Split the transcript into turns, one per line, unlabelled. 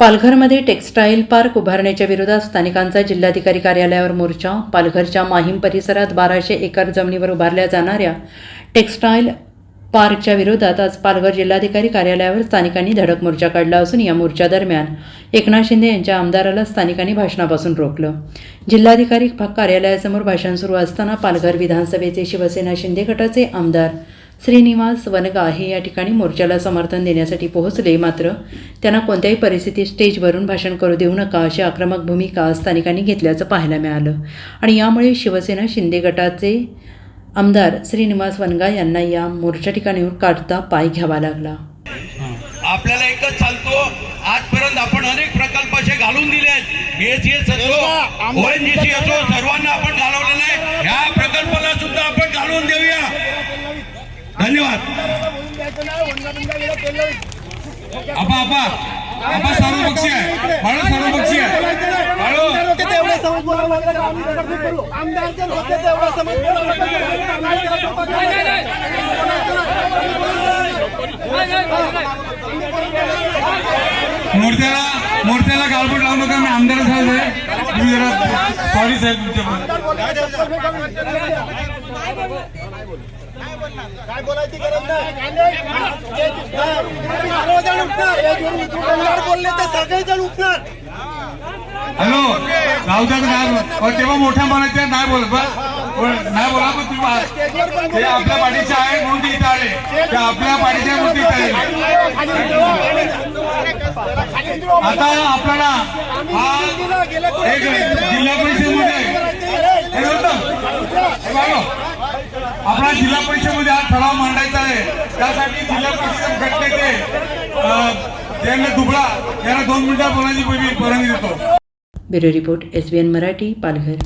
पालघरमध्ये textile park उभारण्याच्या विरोधात स्थानिकांचा जिल्हाधिकारी कार्यालयावर मोर्चा पालघरच्या माहीम परिसरात बाराशे एकर जमिनीवर उभारल्या जाणाऱ्या टेक्स्टाईल पार्कच्या विरोधात आज पालघर जिल्हाधिकारी कार्यालयावर स्थानिकांनी धडक मोर्चा काढला असून या मोर्चादरम्यान एकनाथ शिंदे यांच्या आमदाराला स्थानिकांनी भाषणापासून रोखलं. जिल्हाधिकारी कार्यालयासमोर भाषण सुरू असताना पालघर विधानसभेचे शिवसेना शिंदे गटाचे आमदार श्रीनिवास वनगा हे या ठिकाणी मोर्चाला समर्थन देण्यासाठी पोहोचले. मात्र त्यांना कोणत्याही परिस्थितीत स्टेजवरून भाषण करू देऊ नका अशी आक्रमक भूमिका स्थानिकांनी घेतल्याचं पाहायला मिळालं. आणि यामुळे शिवसेना शिंदे गटाचे आमदार श्रीनिवास वनगा यांना या मोर्चा ठिकाणीवर काढता पाय घ्यावा लागला.
आपल्याला एकच सांगतो आजपर्यंत आपण अनेक प्रकल्प असे घालून दिले आहेत बीएससीएस
आपा आपा. आपा सर्वपक्षीय आहे. बाळू सर्वपक्षीय आहे. बाळू.
तेवढे समज बोलावं होते तेवढा समज
मूर्त्याला मूर्त्याला गालबोट लावू नका मी आमदार साहेब आहे. जरा सॉरी साहेब तुमच्या
बोलले. तर सगळेजण उठणार
हॅलो राहू द्या नाही तेव्हा मोठ्या म्हणायचं नाही बोलत. नाही बोला पण तुम्ही ते आपल्या पाठीचे आहे म्हणून इथं आले. ते आपल्या पाठीचे आहे म्हणून इथं आले आता आपल्याला जिल्हा परिषदेमध्ये आपला जिल्हा परिषदेमध्ये हा ठराव मांडायचा आहे. त्यासाठी जिल्हा परिषद गटनेते त्यांना दुबळा. यांना दोन मिनिटात बोलायची परवानगी देतो.
Bureau report S B N Marathi Palghar.